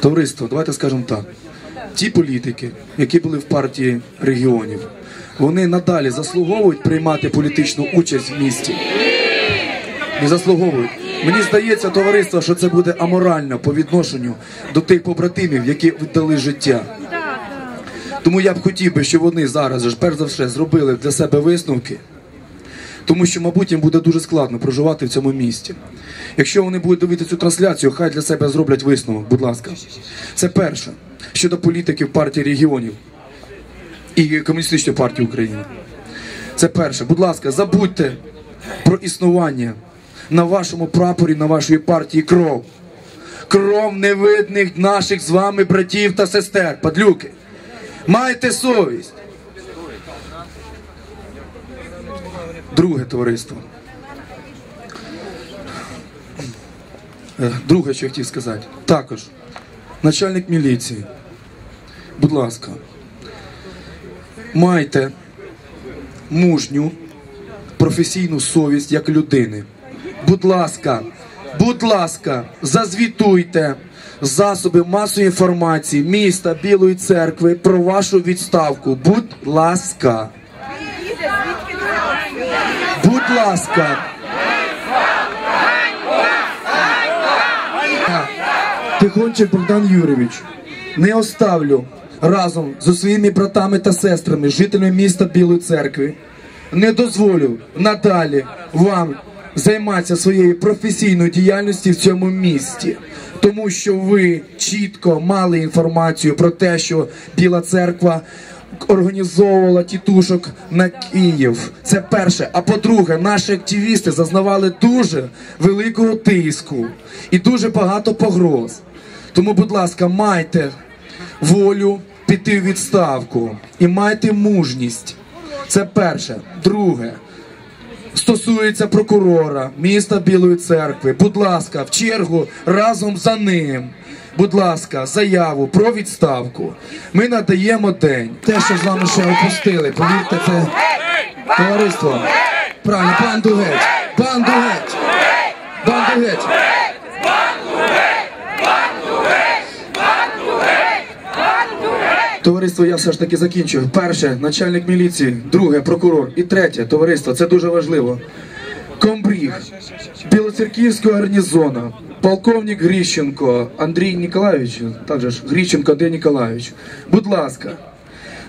Товариство, давайте скажемо так. Ті політики, які були в партії регіонів, вони надалі заслуговують приймати політичну участь в місті. Не заслуговують. Мені здається, товариство, що це буде аморально по відношенню до тих побратимів, які віддали життя. Тому я б хотів би, щоб вони зараз, перш за все, зробили для себе висновки, тому що, мабуть, їм буде дуже складно проживати в цьому місті. Якщо вони будуть дивитися цю трансляцію, хай для себе зроблять висновок, будь ласка. Це перше щодо політиків партії регіонів і комуністичної партії України. Це перше. Будь ласка, забудьте про існування на вашому прапорі, на вашій партії кров. Кров невидних наших з вами братів та сестер, падлюки. Майте совість. Друге товариство. Е, Друге, що я хотів сказати. Також начальник міліції. Будь ласка, майте мужню професійну совість як людини. Будь ласка, будь ласка, зазвітуйте засоби масової інформації міста Білої церкви про вашу відставку. Будь ласка. Будь ласка. Тихончик Богдан Юрійович, не оставлю разом зі своїми братами та сестрами, жителями міста Білої церкви. Не дозволю надалі вам займатися своєю професійною діяльністю в цьому місті, тому що ви чітко мали інформацію про те, що Біла церква організовувала тітушок на Київ. Це перше. А по-друге, наші активісти зазнавали дуже великого тиску і дуже багато погроз. Тому, будь ласка, майте волю піти в відставку і майте мужність. Це перше. Друге. Стосується прокурора міста Білої церкви. Будь ласка, в чергу разом за ним. Будь ласка, заяву про відставку. Ми надаємо день. Те, що з вами ще опустили, повірте, це товариство. Правильно, банду геть! Банду геть! Банду геть! Товариство, я все ж таки закінчую. Перше, начальник міліції, друге, прокурор. І третє, товариство, це дуже важливо. Комбріг Білоцерківського гарнізону, полковник Гріщенко Андрій Ніколаєвич, також Гріщенко Андрій Ніколаєвич. Будь ласка,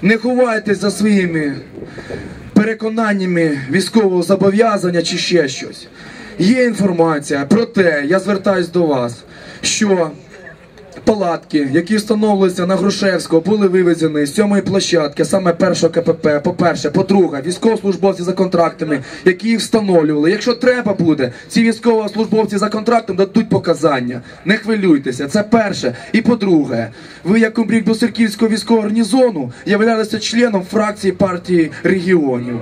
не ховайте за своїми переконаннями військового зобов'язання чи ще щось. Є інформація про те, я звертаюсь до вас, що палатки, які встановилися на Грушевського, були вивезені з сьомої площадки, саме першого КПП. По-перше, по-друге, військовослужбовці за контрактами, які їх встановлювали. Якщо треба буде, ці військовослужбовці за контрактом дадуть показання. Не хвилюйтеся, це перше. І по-друге, ви, як комбриг Білосерківського військового гарнізону, являлися членом фракції партії регіонів.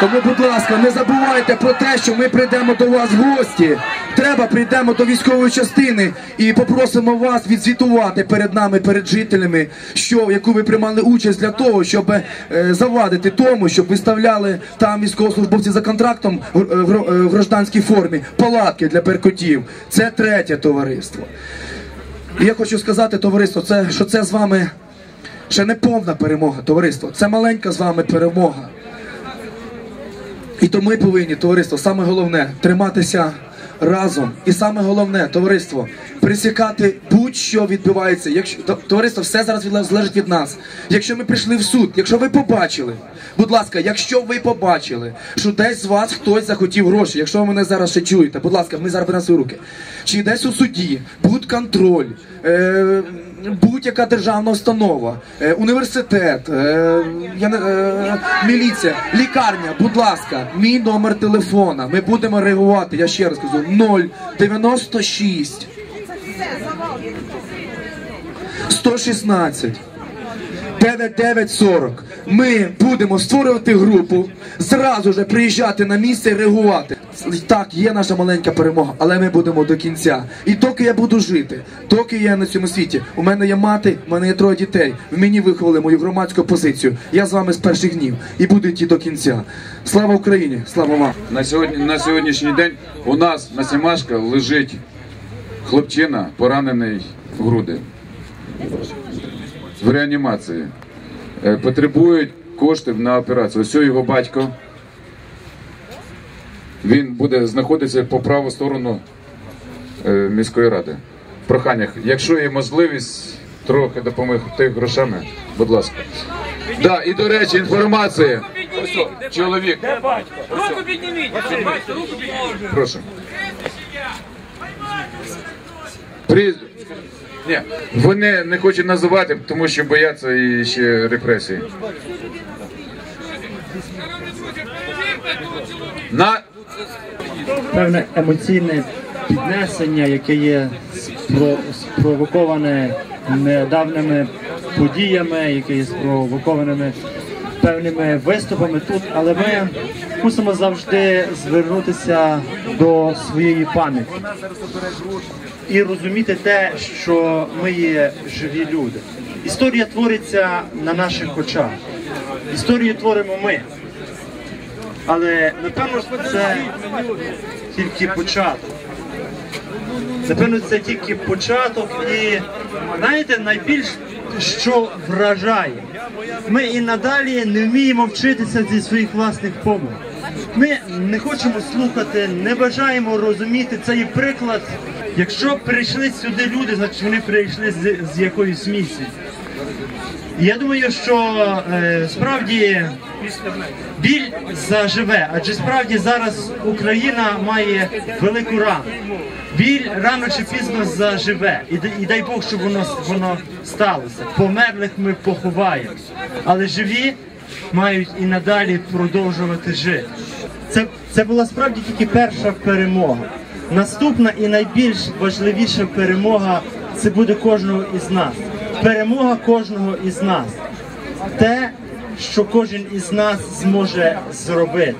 Тому, будь ласка, не забувайте про те, що ми прийдемо до вас в гості. Треба прийдемо до військової частини і попросимо вас відзвітувати перед нами, перед жителями, що яку ви приймали участь для того, щоб е, завадити тому, щоб виставляли там військовослужбовці за контрактом в, е, в, е, в гражданській формі палатки для перкотів. Це третє товариство. І я хочу сказати, товариство, це що це з вами ще не повна перемога, товариство. Це маленька з вами перемога. І то ми повинні, товариство, саме головне триматися разом. І саме головне, товариство, присікати будь-що відбувається. Якщо товариство, все зараз від- залежить від нас. Якщо ми прийшли в суд, якщо ви побачили, будь ласка, якщо ви побачили, що десь з вас хтось захотів гроші, якщо ви мене зараз ще чуєте, будь ласка, ми зараз беремо свої руки. Чи десь у суді, будь-контроль. Е- Будь-яка державна установа, е, університет, е, я не, е, міліція, лікарня, будь ласка, мій номер телефона. Ми будемо реагувати. Я ще раз кажу 096 116 9940. Ми будемо створювати групу, зразу ж приїжджати на місце і реагувати. Так, є наша маленька перемога, але ми будемо до кінця. І доки я буду жити, доки я на цьому світі, у мене є мати, у мене є троє дітей. В мені виховали мою громадську позицію. Я з вами з перших днів і буду йти до кінця. Слава Україні! Слава вам! На сьогодні на сьогоднішній день у нас на Сімашка лежить хлопчина поранений в груди в реанімації. Е, Потребують коштів на операцію. Ось його батько. Він буде знаходитися по праву сторону е, міської ради. В проханнях, якщо є можливість трохи допомогти грошами, будь ласка. Да, і до речі, інформація. Чоловік, Руку підніміть! Бачите, руку підніміть! прошу. При... Ні, вони не хочуть називати, тому що бояться і ще репресії. На певне емоційне піднесення, яке є спровоковане недавніми подіями, яке є спровокованими певними виступами тут, але ми мусимо завжди звернутися до своєї пам'яті і розуміти те, що ми є живі люди. Історія твориться на наших очах. Історію творимо ми. Але напевно це тільки початок. Напевно, це тільки початок і знаєте, найбільш що вражає. Ми і надалі не вміємо вчитися зі своїх власних помилок. Ми не хочемо слухати, не бажаємо розуміти цей приклад. Якщо прийшли сюди люди, значить вони прийшли з, з якоюсь місією. Я думаю, що е, справді біль заживе, адже справді зараз Україна має велику рану. Біль рано чи пізно заживе, і, і дай Бог, щоб воно воно сталося. Померлих ми поховаємо, але живі мають і надалі продовжувати жити. Це, це була справді тільки перша перемога. Наступна і найбільш важливіша перемога це буде кожного із нас. Перемога кожного із нас. Те, що кожен із нас зможе зробити.